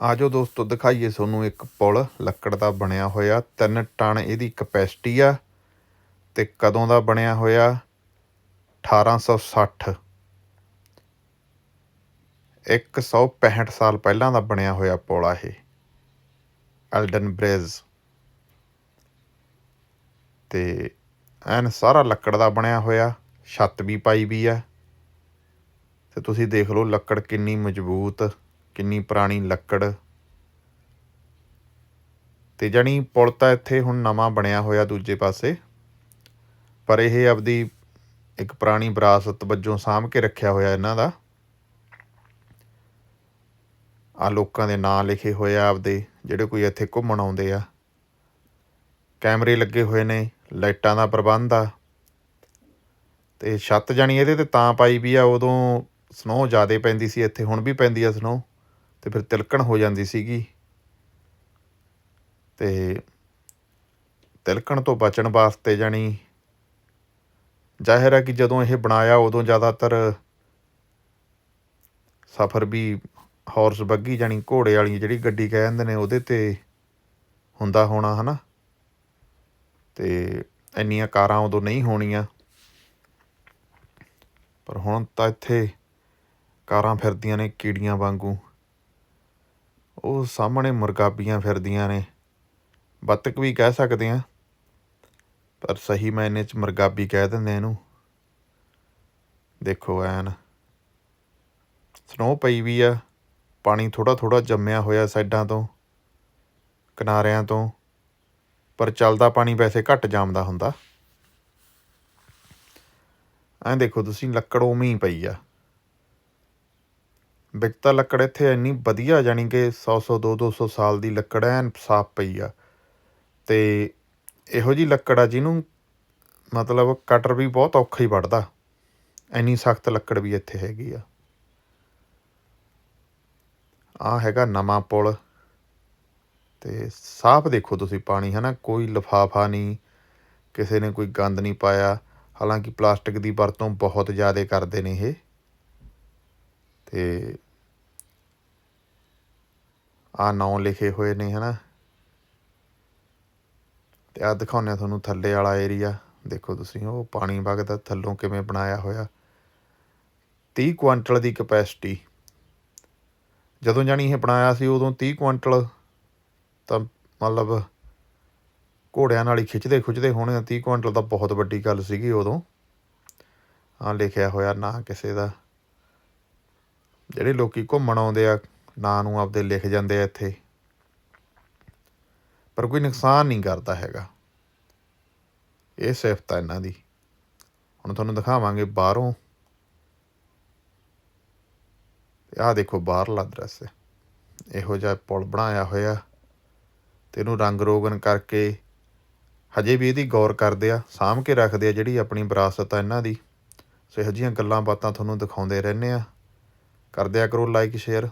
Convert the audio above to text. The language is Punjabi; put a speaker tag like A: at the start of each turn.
A: ਆਜੋ ਦੋਸਤੋ, ਦਿਖਾਈਏ ਤੁਹਾਨੂੰ ਇੱਕ ਪੁਲ, ਲੱਕੜ ਦਾ ਬਣਿਆ ਹੋਇਆ। 3 ਟਨ ਇਹਦੀ ਕਪੈਸਿਟੀ ਆ ਤੇ ਕਦੋਂ ਦਾ ਬਣਿਆ ਹੋਇਆ? 1860 165 ਸਾਲ ਪਹਿਲਾਂ ਦਾ ਬਣਿਆ ਹੋਇਆ ਪੁਲ ਆ ਇਹ, ਐਲਡਨ ਬ੍ਰਿਜ। ਤੇ ਐਨ ਸਾਰਾ ਲੱਕੜ ਦਾ ਬਣਿਆ ਹੋਇਆ, ਛੱਤ ਵੀ ਪਾਈ ਵੀ ਆ। ਤੇ ਤੁਸੀਂ ਦੇਖ ਲਓ, ਲੱਕੜ ਕਿੰਨੀ ਮਜ਼ਬੂਤ। ਕਿੰਨੀ ਪੁਰਾਣੀ ਲੱਕੜ। ਤੇ ਜਣੀ ਪੁਲ ਤਾਂ ਇੱਥੇ ਹੁਣ ਨਵਾਂ ਬਣਿਆ ਹੋਇਆ ਦੂਜੇ ਪਾਸੇ। ਪਰ ਇਹ ਆਪਦੀ ਇੱਕ ਪੁਰਾਣੀ ਵਿਰਾਸਤ ਵਜੋਂ ਸਾਂਭ ਕੇ ਰੱਖਿਆ ਹੋਇਆ ਇਹਨਾਂ ਦਾ। ਆ ਲੋਕਾਂ ਦੇ ਨਾਂ ਲਿਖੇ ਹੋਏ ਆ ਆਪਦੇ, ਜਿਹੜੇ ਕੋਈ ਇੱਥੇ ਘੁੰਮਣ ਆਉਂਦੇ ਆ। ਕੈਮਰੇ ਲੱਗੇ ਹੋਏ ਨੇ, ਲਾਈਟਾਂ ਦਾ ਪ੍ਰਬੰਧ ਆ। ਤੇ ਛੱਤ ਜਾਣੀ ਇਹਦੇ ਤੇ ਤਾਂ ਪਾਈ ਵੀ ਆ, ਉਦੋਂ ਸਨੋ ਜ਼ਿਆਦੇ ਪੈਂਦੀ ਸੀ, ਇੱਥੇ ਹੁਣ ਵੀ ਪੈਂਦੀ ਆ ਸਨੋ ਤੇ ਫਿਰ ਤਿਲਕਣ ਹੋ ਜਾਂਦੀ ਸੀਗੀ। ਤੇ ਤਿਲਕਣ ਤੋਂ ਬਚਣ ਵਾਸਤੇ ਜਾਣੀ ਜ਼ਾਹਿਰ ਹੈ ਕਿ ਜਦੋਂ ਇਹ ਬਣਾਇਆ ਉਦੋਂ ਜ਼ਿਆਦਾਤਰ ਸਫ਼ਰ ਵੀ ਹਾਰਸ ਬੱਗੀ ਜਾਣੀ ਘੋੜੇ ਵਾਲੀ ਜਿਹੜੀ ਗੱਡੀ ਕਹਿ ਜਾਂਦੇ ਨੇ ਉਹਦੇ ਤੇ ਹੁੰਦਾ ਹੋਣਾ ਹਨਾ। ਤੇ ਇੰਨੀਆਂ ਕਾਰਾਂ ਉਦੋਂ ਨਹੀਂ ਹੋਣੀਆਂ। ਪਰ ਹੁਣ ਤਾਂ ਇੱਥੇ ਕਾਰਾਂ ਫਿਰਦੀਆਂ ਨੇ ਕੀੜੀਆਂ ਵਾਂਗੂ। ਉਹ ਸਾਹਮਣੇ ਮੁਰਗਾਬੀਆਂ ਫਿਰਦੀਆਂ ਨੇ। ਬੱਤਕ ਵੀ ਕਹਿ ਸਕਦੇ ਆ ਪਰ ਸਹੀ ਮਾਇਨੇ ਚ ਮੁਰਗਾਬੀ ਕਹਿ ਦਿੰਦੇ ਇਹਨੂੰ। ਦੇਖੋ ਐਨ ਸਨੋ ਪਈ ਵੀ ਆ, ਪਾਣੀ ਥੋੜਾ ਥੋੜਾ ਜੰਮਿਆ ਹੋਇਆ ਸਾਈਡਾਂ ਤੋਂ, ਕਿਨਾਰਿਆਂ ਤੋਂ, ਪਰ ਚੱਲਦਾ ਪਾਣੀ ਵੈਸੇ ਘੱਟ ਜੰਮਦਾ ਹੁੰਦਾ। ਐਂ ਦੇਖੋ ਤੁਸੀਂ ਲੱਕੜ ਉਵੇਂ ਹੀ ਪਈ ਆ। ਵਿੱਚ ਤਾਂ ਲੱਕੜ ਇੱਥੇ ਇੰਨੀ ਵਧੀਆ ਜਾਣੀ ਕਿ 100 100 2 200 ਸਾਲ ਦੀ ਲੱਕੜ ਐਨ ਸਾਫ਼ ਪਈ ਆ। ਤੇ ਇਹੋ ਜੀ ਲੱਕੜ ਆ ਜਿਹਨੂੰ ਮਤਲਬ ਕਟਰ ਵੀ ਬਹੁਤ ਔਖਾ ਹੀ ਵੱਢਦਾ। ਇੰਨੀ ਸਖਤ ਲੱਕੜ ਵੀ ਇੱਥੇ ਹੈਗੀ ਆ। ਆ ਹੈਗਾ ਨਵਾਂ ਪੁਲ। ਤੇ ਸਾਫ਼ ਦੇਖੋ ਤੁਸੀਂ ਪਾਣੀ ਹੈ ਨਾ ਕੋਈ ਲਿਫਾਫਾ ਨਹੀਂ, ਕਿਸੇ ਨੇ ਕੋਈ ਗੰਦ ਨਹੀਂ ਪਾਇਆ। ਹਾਲਾਂਕਿ ਪਲਾਸਟਿਕ ਦੀ ਵਰਤੋਂ ਬਹੁਤ ਜ਼ਿਆਦਾ ਕਰਦੇ ਨੇ ਇਹ। ਤੇ ਆ ਨੌ ਲਿਖੇ ਹੋਏ ਨੇ ਹਨਾ। ਤੇ ਆ ਦਿਖਾਉਂਦੇ ਆ ਤੁਹਾਨੂੰ ਥੱਲੇ ਵਾਲਾ ਏਰੀਆ ਦੇਖੋ ਤੁਸੀਂ, ਉਹ ਪਾਣੀ ਵਗਦਾ ਥੱਲੋਂ ਕਿਵੇਂ ਬਣਾਇਆ ਹੋਇਆ। 30 ਕੁਇੰਟਲ ਦੀ ਕਪੈਸਿਟੀ ਜਦੋਂ ਜਾਣੀ ਇਹ ਬਣਾਇਆ ਸੀ, ਉਦੋਂ 30 ਕੁਇੰਟਲ ਤਾਂ ਮਤਲਬ ਘੋੜਿਆਂ ਨਾਲ ਹੀ ਖਿੱਚਦੇ ਖੁੱਚਦੇ ਹੋਣੇ 30 ਕੁਇੰਟਲ ਤਾਂ ਬਹੁਤ ਵੱਡੀ ਗੱਲ ਸੀਗੀ ਉਦੋਂ। ਆ ਲਿਖਿਆ ਹੋਇਆ ਨਾ ਕਿਸੇ ਦਾ। ਜਿਹੜੇ ਲੋਕੀ ਘੁੰਮਣ ਆਉਂਦੇ ਆ ਨਾਂ ਨੂੰ ਆਪਦੇ ਲਿਖ ਜਾਂਦੇ ਆ ਇੱਥੇ। ਪਰ ਕੋਈ ਨੁਕਸਾਨ ਨਹੀਂ ਕਰਦਾ ਹੈਗਾ। ਇਹ ਸਿਫਤ ਹੈ ਇਹਨਾਂ ਦੀ। ਹੁਣ ਤੁਹਾਨੂੰ ਦਿਖਾਵਾਂਗੇ ਬਾਹਰੋਂ। ਆਹ ਦੇਖੋ ਬਾਹਰਲਾ ਦ੍ਰਿਸ਼ ਇਹੋ ਜਿਹਾ ਪੁਲ ਬਣਾਇਆ ਹੋਇਆ ਤੇ ਇਹਨੂੰ ਰੰਗ ਰੋਗਨ ਕਰਕੇ ਹਜੇ ਵੀ ਇਹਦੀ ਗੌਰ ਕਰਦੇ ਆ, ਸਾਂਭ ਕੇ ਰੱਖਦੇ ਆ ਜਿਹੜੀ ਆਪਣੀ ਵਿਰਾਸਤ ਆ ਇਹਨਾਂ ਦੀ। ਸੋ ਇਹੋ ਜਿਹੀਆਂ ਗੱਲਾਂ ਬਾਤਾਂ ਤੁਹਾਨੂੰ ਦਿਖਾਉਂਦੇ ਰਹਿੰਦੇ ਆ। ਕਰਦਿਆ ਕਰੋ ਲਾਈਕ ਸ਼ੇਅਰ